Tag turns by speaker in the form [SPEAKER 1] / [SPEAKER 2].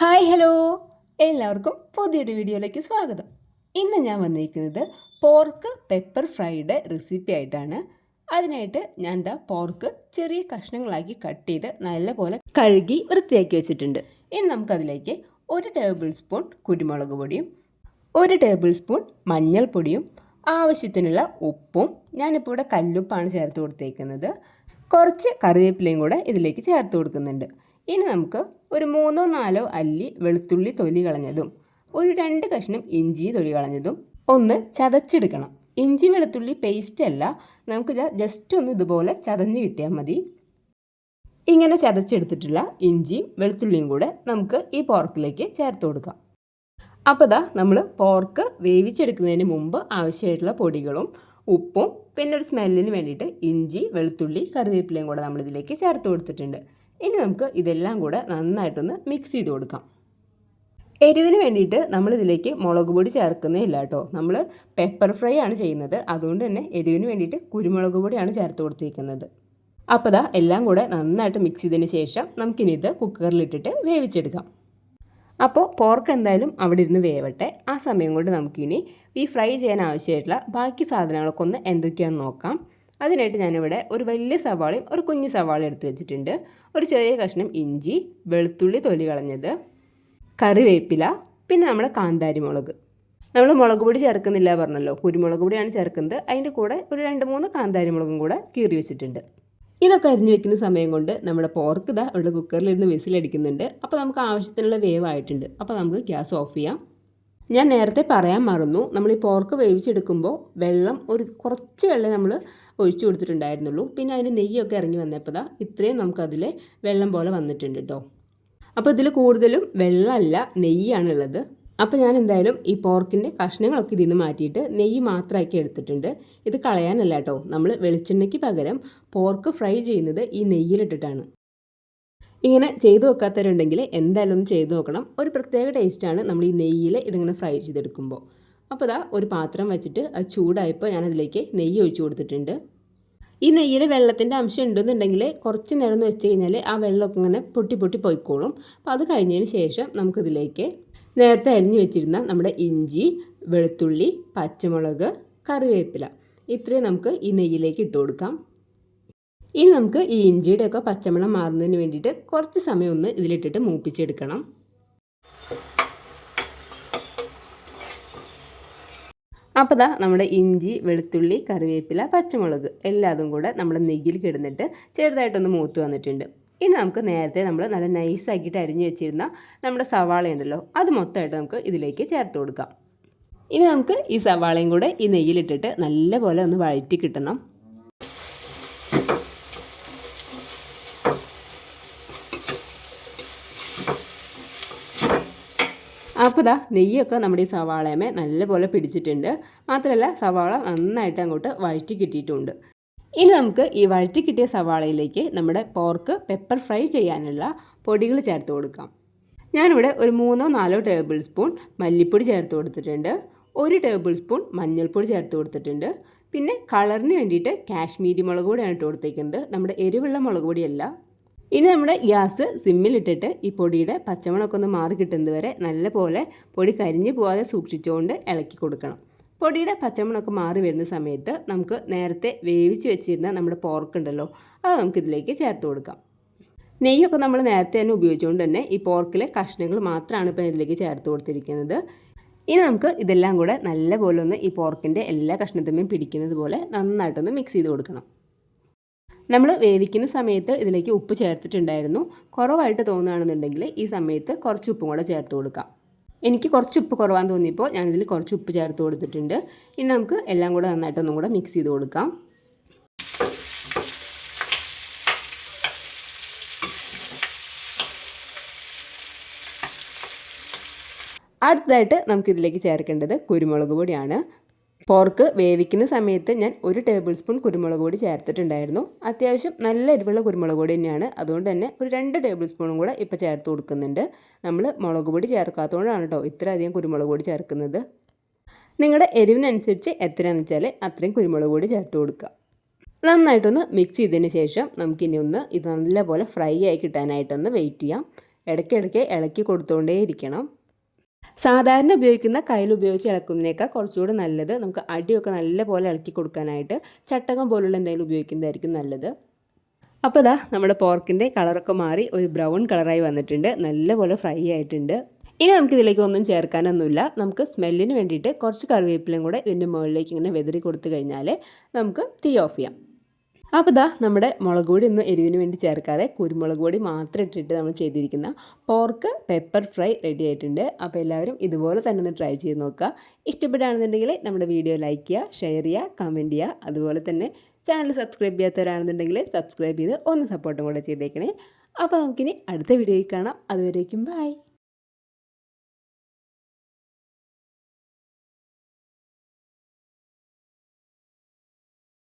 [SPEAKER 1] Hi hello. എല്ലാവർക്കും പുതിയൊരു വീഡിയോയിലേക്ക് സ്വാഗതം. ഇന്ന് ഞാൻ വന്നിരിക്കുന്നത് പോർക്ക് പെപ്പർ ഫ്രൈഡ് റെസിപ്പി ആയിട്ടാണ്. അതിനായിട്ട് ഞാൻ എന്താ പോർക്ക് ചെറിയ കഷ്ണങ്ങളാക്കി കട്ട് ചെയ്ത് നല്ലപോലെ കഴുകി വൃത്തിയാക്കി വെച്ചിട്ടുണ്ട്. ഇനി നമുക്കതിലേക്ക് ഒരു ടേബിൾ സ്പൂൺ കുരുമുളക് പൊടിയും ഒരു ടേബിൾ സ്പൂൺ മഞ്ഞൾപ്പൊടിയും ആവശ്യത്തിനുള്ള ഉപ്പും ഞാനിപ്പോൾ ഇവിടെ കല്ലുപ്പാണ് ചേർത്ത് കൊടുത്തേക്കുന്നത്. കുറച്ച് കറിവേപ്പിലയും കൂടെ ഇതിലേക്ക് ചേർത്ത് കൊടുക്കുന്നുണ്ട്. ഇനി നമുക്ക് ഒരു മൂന്നോ നാലോ അല്ലി വെളുത്തുള്ളി തൊലി കളഞ്ഞതും ഒരു രണ്ട് കഷ്ണം ഇഞ്ചി തൊലി കളഞ്ഞതും ഒന്ന് ചതച്ചെടുക്കണം. ഇഞ്ചി വെളുത്തുള്ളി പേസ്റ്റ് അല്ല നമുക്ക് ജസ്റ്റ് ഒന്ന് ഇതുപോലെ ചതഞ്ഞ് കിട്ടിയാൽ മതി. ഇങ്ങനെ ചതച്ചെടുത്തിട്ടുള്ള ഇഞ്ചിയും വെളുത്തുള്ളിയും കൂടെ നമുക്ക് ഈ പോർക്കിലേക്ക് ചേർത്ത് കൊടുക്കാം. അപ്പോൾ ഇതാ നമ്മൾ പോർക്ക് വേവിച്ചെടുക്കുന്നതിന് മുമ്പ് ആവശ്യമായിട്ടുള്ള പൊടികളും ഉപ്പും പിന്നെ ഒരു സ്മെല്ലിന് വേണ്ടിയിട്ട് ഇഞ്ചി വെളുത്തുള്ളി കറിവേപ്പിലയും കൂടെ നമ്മളിതിലേക്ക് ചേർത്ത് കൊടുത്തിട്ടുണ്ട്. ഇനി നമുക്ക് ഇതെല്ലാം കൂടെ നന്നായിട്ടൊന്ന് മിക്സ് ചെയ്ത് കൊടുക്കാം. എരിവിന് വേണ്ടിയിട്ട് നമ്മളിതിലേക്ക് മുളക് പൊടി ചേർക്കുന്നില്ല കേട്ടോ. നമ്മൾ പെപ്പർ ഫ്രൈ ആണ് ചെയ്യുന്നത്. അതുകൊണ്ട് തന്നെ എരിവിന് വേണ്ടിയിട്ട് കുരുമുളക് പൊടിയാണ് ചേർത്ത് കൊടുത്തിരിക്കുന്നത്. അപ്പോൾ ദാ എല്ലാം കൂടെ നന്നായിട്ട് മിക്സ് ചെയ്തതിന് ശേഷം നമുക്കിനി ഇത് കുക്കറിലിട്ടിട്ട് വേവിച്ചെടുക്കാം. അപ്പോൾ പോർക്ക് എന്തായാലും അവിടെ ഇരുന്ന് വേവട്ടെ. ആ സമയം കൊണ്ട് നമുക്കിനി ഈ ഫ്രൈ ചെയ്യാൻ ആവശ്യമായിട്ടുള്ള ബാക്കി സാധനങ്ങളൊക്കെ ഒന്ന് എന്തൊക്കെയാണെന്ന് നോക്കാം. അതിനായിട്ട് ഞാനിവിടെ ഒരു വലിയ സവാളയും ഒരു കുഞ്ഞു സവാള എടുത്ത് വെച്ചിട്ടുണ്ട്. ഒരു ചെറിയ കഷ്ണം ഇഞ്ചി വെളുത്തുള്ളി തൊലി കളഞ്ഞത് കറിവേപ്പില പിന്നെ നമ്മുടെ കാന്താരി മുളക്. നമ്മൾ മുളക് പൊടി ചേർക്കുന്നില്ല പറഞ്ഞല്ലോ. കുരുമുളക് പൊടിയാണ് ചേർക്കുന്നത്. അതിന്റെ കൂടെ ഒരു രണ്ട് മൂന്ന് കാന്താരി മുളകും കൂടെ കീറി വെച്ചിട്ടുണ്ട്. ഇതൊക്കെ അരിഞ്ഞു വെക്കുന്ന സമയം കൊണ്ട് നമ്മുടെ പോർക്ക് ഇതാ ഇവിടെ കുക്കറിലിരുന്ന് വിസിലടിക്കുന്നുണ്ട്. അപ്പോൾ നമുക്ക് ആവശ്യത്തിനുള്ള വേവ് ആയിട്ടുണ്ട് അപ്പോൾ നമുക്ക് ഗ്യാസ് ഓഫ് ചെയ്യാം. ഞാൻ നേരത്തെ പറയാൻ മറന്നു. നമ്മൾ ഈ പോർക്ക് വേവിച്ചെടുക്കുമ്പോൾ വെള്ളം ഒരു കുറച്ച് വെള്ളം നമ്മൾ ഒഴിച്ചു കൊടുത്തിട്ടുണ്ടായിരുന്നുള്ളൂ. പിന്നെ അതിന് നെയ്യൊക്കെ ഇറങ്ങി വന്നപ്പോൾ ദാ ഇത്രയും നമുക്കതിൽ വെള്ളം പോലെ വന്നിട്ടുണ്ട് കേട്ടോ അപ്പോൾ ഇതിൽ കൂടുതലും വെള്ളമല്ല നെയ്യാണുള്ളത്. അപ്പോൾ ഞാൻ എന്തായാലും ഈ പോർക്കിന്റെ കഷ്ണങ്ങളൊക്കെ ഇതിൽ നിന്ന് മാറ്റിയിട്ട് നെയ്യ് മാത്രമാക്കി എടുത്തിട്ടുണ്ട്. ഇത് കളയാനല്ല കേട്ടോ നമ്മൾ വെളിച്ചെണ്ണയ്ക്ക് പകരം പോർക്ക് ഫ്രൈ ചെയ്യുന്നത് ഈ നെയ്യിലിട്ടിട്ടാണ്. ഇങ്ങനെ ചെയ്തു നോക്കാത്തവരുണ്ടെങ്കിൽ എന്തായാലും ഒന്ന് ചെയ്തു നോക്കണം. ഒരു പ്രത്യേക ടേസ്റ്റാണ് നമ്മൾ ഈ നെയ്യിൽ ഇതിങ്ങനെ ഫ്രൈ ചെയ്തെടുക്കുമ്പോൾ. അപ്പോൾ ഇതാ ഒരു പാത്രം വെച്ചിട്ട് അത് ചൂടായപ്പോൾ ഞാനതിലേക്ക് നെയ്യ് ഒഴിച്ചു കൊടുത്തിട്ടുണ്ട്. ഈ നെയ്യിൽ വെള്ളത്തിന്റെ അംശം ഉണ്ടെന്നുണ്ടെങ്കിൽ കുറച്ച് നേരം എന്ന് വെച്ച് കഴിഞ്ഞാൽ ആ വെള്ളമൊക്കെ ഇങ്ങനെ പൊട്ടി പൊട്ടി പോയിക്കോളും. അപ്പോൾ അത് കഴിഞ്ഞതിന് ശേഷം നമുക്കിതിലേക്ക് നേരത്തെ അരിഞ്ഞു വെച്ചിരുന്ന നമ്മുടെ ഇഞ്ചി വെളുത്തുള്ളി പച്ചമുളക് കറിവേപ്പില ഇത്രയും നമുക്ക് ഈ നെയ്യിലേക്ക് ഇട്ട് കൊടുക്കാം. ഇനി നമുക്ക് ഈ ഇഞ്ചിയുടെയൊക്കെ പച്ചമണം മാറുന്നതിന് വേണ്ടിയിട്ട് കുറച്ച് സമയം ഒന്ന് ഇതിലിട്ടിട്ട് മൂപ്പിച്ചെടുക്കണം. അപ്പോൾ ദാ നമ്മുടെ ഇഞ്ചി വെളുത്തുള്ളി കറിവേപ്പില പച്ചമുളക് എല്ലാതും കൂടെ നമ്മുടെ നെയ്യിൽ കിടന്നിട്ട് ചെറുതായിട്ടൊന്ന് മൂത്ത് വന്നിട്ടുണ്ട്. ഇനി നമുക്ക് നേരത്തെ നമ്മൾ നല്ല നൈസാക്കിയിട്ട് അരിഞ്ഞു വെച്ചിരുന്ന നമ്മുടെ സവാള ഉണ്ടല്ലോ അത് മൊത്തമായിട്ട് നമുക്ക് ഇതിലേക്ക് ചേർത്ത് കൊടുക്കാം. ഇനി നമുക്ക് ഈ സവാളയും കൂടെ ഈ നെയ്യിലിട്ടിട്ട് നല്ലപോലെ ഒന്ന് വഴറ്റി കിട്ടണം. അപ്പോൾ ഇതാ നെയ്യൊക്കെ നമ്മുടെ ഈ സവാളയമേ നല്ലപോലെ പിടിച്ചിട്ടുണ്ട്. മാത്രമല്ല സവാള നന്നായിട്ട് അങ്ങോട്ട് വഴറ്റി കിട്ടിയിട്ടുണ്ട്. ഇനി നമുക്ക് ഈ വഴറ്റി കിട്ടിയ സവാളയിലേക്ക് നമ്മുടെ പോർക്ക് പെപ്പർ ഫ്രൈ ചെയ്യാനുള്ള പൊടികൾ ചേർത്ത് കൊടുക്കാം. ഞാനിവിടെ ഒരു മൂന്നോ നാലോ ടേബിൾ സ്പൂൺ മല്ലിപ്പൊടി ചേർത്ത് കൊടുത്തിട്ടുണ്ട്. ഒരു ടേബിൾ സ്പൂൺ മഞ്ഞൾപ്പൊടി ചേർത്ത് കൊടുത്തിട്ടുണ്ട്. പിന്നെ കളറിന് വേണ്ടിയിട്ട് കാശ്മീരി മുളക് പൊടിയാണ് ഇട്ട് കൊടുത്തേക്കുന്നത്. നമ്മുടെ എരിവുള്ള മുളക് പൊടിയല്ല. ഇനി നമ്മുടെ ഗ്യാസ് സിമ്മിലിട്ടിട്ട് ഈ പൊടിയുടെ പച്ചമുളകൊക്കെ ഒന്ന് മാറി കിട്ടുന്നത് വരെ നല്ലപോലെ പൊടി കരിഞ്ഞു പോകാതെ സൂക്ഷിച്ചുകൊണ്ട് ഇളക്കി കൊടുക്കണം. പൊടിയുടെ പച്ചമുളകൊക്കെ മാറി വരുന്ന സമയത്ത് നമുക്ക് നേരത്തെ വേവിച്ച് വെച്ചിരുന്ന നമ്മുടെ പോർക്ക് ഉണ്ടല്ലോ അത് നമുക്കിതിലേക്ക് ചേർത്ത് കൊടുക്കാം. നെയ്യൊക്കെ നമ്മൾ നേരത്തെ തന്നെ ഉപയോഗിച്ചുകൊണ്ട് തന്നെ ഈ പോർക്കിലെ കഷ്ണങ്ങൾ മാത്രമാണ് ഇപ്പോൾ ഇതിലേക്ക് ചേർത്ത് കൊടുത്തിരിക്കുന്നത്. ഇനി നമുക്ക് ഇതെല്ലാം കൂടെ നല്ലപോലെ ഒന്ന് ഈ പോർക്കിന്റെ എല്ലാ കഷ്ണത്തുമ്മയും പിടിക്കുന്നത് പോലെ നന്നായിട്ടൊന്ന് മിക്സ് ചെയ്ത് കൊടുക്കണം. നമ്മൾ വേവിക്കുന്ന സമയത്ത് ഇതിലേക്ക് ഉപ്പ് ചേർത്തിട്ടുണ്ടായിരുന്നു. കുറവായിട്ട് തോന്നുകയാണെന്നുണ്ടെങ്കിൽ ഈ സമയത്ത് കുറച്ച് ഉപ്പും കൂടെ ചേർത്ത് കൊടുക്കാം. എനിക്ക് കുറച്ച് ഉപ്പ് കുറവാന്ന് തോന്നിയപ്പോൾ ഞാനിതിൽ കുറച്ച് ഉപ്പ് ചേർത്ത് കൊടുത്തിട്ടുണ്ട്. ഇനി നമുക്ക് എല്ലാം കൂടെ നന്നായിട്ട് ഒന്നും കൂടെ മിക്സ് ചെയ്ത് കൊടുക്കാം. അടുത്തതായിട്ട് നമുക്കിതിലേക്ക് ചേർക്കേണ്ടത് കുരുമുളക് പൊടിയാണ്. പോർക്ക് വേവിക്കുന്ന സമയത്ത് ഞാൻ ഒരു ടേബിൾ സ്പൂൺ കുരുമുളക് പൊടി ചേർത്തിട്ടുണ്ടായിരുന്നു. അത്യാവശ്യം നല്ല എരിവുള്ള കുരുമുളക് പൊടി തന്നെയാണ്. അതുകൊണ്ട് തന്നെ ഒരു രണ്ട് ടേബിൾ സ്പൂണും കൂടെ ഇപ്പോൾ ചേർത്ത് കൊടുക്കുന്നുണ്ട്. നമ്മൾ മുളക് പൊടി ചേർക്കാത്തതുകൊണ്ടാണ് കേട്ടോ ഇത്രയധികം കുരുമുളക് പൊടി ചേർക്കുന്നത്. നിങ്ങളുടെ എരിവിനനുസരിച്ച് എത്രയാണെന്ന് വെച്ചാൽ അത്രയും കുരുമുളക് പൊടി ചേർത്ത് കൊടുക്കുക നന്നായിട്ടൊന്ന് മിക്സ് ചെയ്തതിന് ശേഷം നമുക്കിനി ഒന്ന് ഇത് നല്ലപോലെ ഫ്രൈ ആയി കിട്ടാനായിട്ടൊന്ന് വെയിറ്റ് ചെയ്യാം. ഇടയ്ക്കിടയ്ക്ക് ഇളക്കി കൊടുത്തുകൊണ്ടേയിരിക്കണം സാധാരണ ഉപയോഗിക്കുന്ന കയ്യിൽ ഉപയോഗിച്ച് ഇളക്കുന്നതിനേക്കാൾ കുറച്ചുകൂടി നല്ലത് നമുക്ക് അടിയൊക്കെ നല്ലപോലെ ഇളക്കി കൊടുക്കാനായിട്ട് ചട്ടകം പോലുള്ള എന്തെങ്കിലും ഉപയോഗിക്കുന്നതായിരിക്കും നല്ലത്. അപ്പോൾ ഇതാ നമ്മുടെ പോർക്കിന്റെ കളറൊക്കെ മാറി ഒരു ബ്രൗൺ കളറായി വന്നിട്ടുണ്ട്. നല്ലപോലെ ഫ്രൈ ആയിട്ടുണ്ട്. ഇനി നമുക്ക് ഇതിലേക്ക് ഒന്നും ചേർക്കാനൊന്നുമില്ല. നമുക്ക് സ്മെല്ലിന് വേണ്ടിയിട്ട് കുറച്ച് കറിവേപ്പിലയും കൂടെ ഇതിന്റെ മുകളിലേക്ക് ഇങ്ങനെ വെതറി കൊടുത്തു കഴിഞ്ഞാൽ നമുക്ക് തീ ഓഫ് ചെയ്യാം. അപ്പോൾ ഇതാ നമ്മുടെ മുളക് പൊടി ഒന്നും എരിവിന് വേണ്ടി ചേർക്കാതെ കുരുമുളക് പൊടി മാത്രം ഇട്ടിട്ട് നമ്മൾ ചെയ്തിരിക്കുന്ന പോർക്ക് പെപ്പർ ഫ്രൈ റെഡി ആയിട്ടുണ്ട്. അപ്പോൾ എല്ലാവരും ഇതുപോലെ തന്നെ ഒന്ന് ട്രൈ ചെയ്ത് നോക്കുക. ഇഷ്ടപ്പെടുകയാണെന്നുണ്ടെങ്കിൽ നമ്മുടെ വീഡിയോ ലൈക്ക് ചെയ്യുക ഷെയർ ചെയ്യുക കമന്റ് ചെയ്യുക. അതുപോലെ തന്നെ ചാനൽ സബ്സ്ക്രൈബ് ചെയ്യാത്തവരാണെന്നുണ്ടെങ്കിൽ സബ്സ്ക്രൈബ് ചെയ്ത് ഒന്ന് സപ്പോർട്ടും കൂടെ ചെയ്തേക്കണേ. അപ്പോൾ നമുക്കിനി അടുത്ത വീഡിയോയിൽ കാണാം. അതുവരേക്കും ബൈ